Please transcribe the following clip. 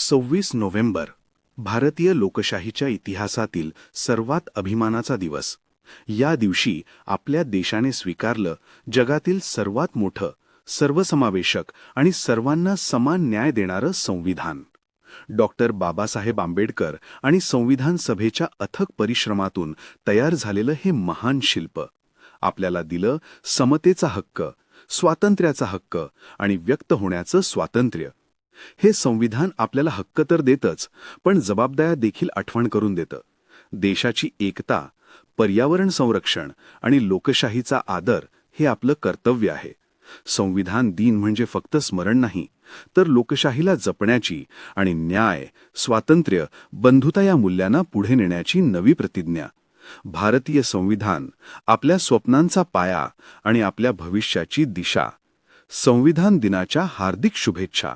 सव्वीस नोव्हेंबर भारतीय लोकशाहीच्या इतिहासातील सर्वात अभिमानाचा दिवस. या दिवशी आपल्या देशाने स्वीकारलं जगातील सर्वात मोठं सर्वसमावेशक आणि सर्वांना समान न्याय देणारं संविधान. डॉक्टर बाबासाहेब आंबेडकर आणि संविधान सभेच्या अथक परिश्रमातून तयार झालेलं हे महान शिल्प. आपल्याला दिलं समतेचा हक्क स्वातंत्र्याचा हक्क आणि व्यक्त होण्याचं स्वातंत्र्य. हे संविधान आपल्याला हक्क तर देतच पण जबाबदाऱ्या देखील आठवण करून देतं. देशाची एकता पर्यावरण संरक्षण आणि लोकशाहीचा आदर हे आपलं कर्तव्य आहे. संविधान दिन म्हणजे फक्त स्मरण नाही तर लोकशाहीला जपण्याची आणि न्याय स्वातंत्र्य बंधुता या मूल्यांना पुढे नेण्याची नवी प्रतिज्ञा. भारतीय संविधान आपल्या स्वप्नांचा पाया आणि आपल्या भविष्याची दिशा. संविधान दिनाच्या हार्दिक शुभेच्छा.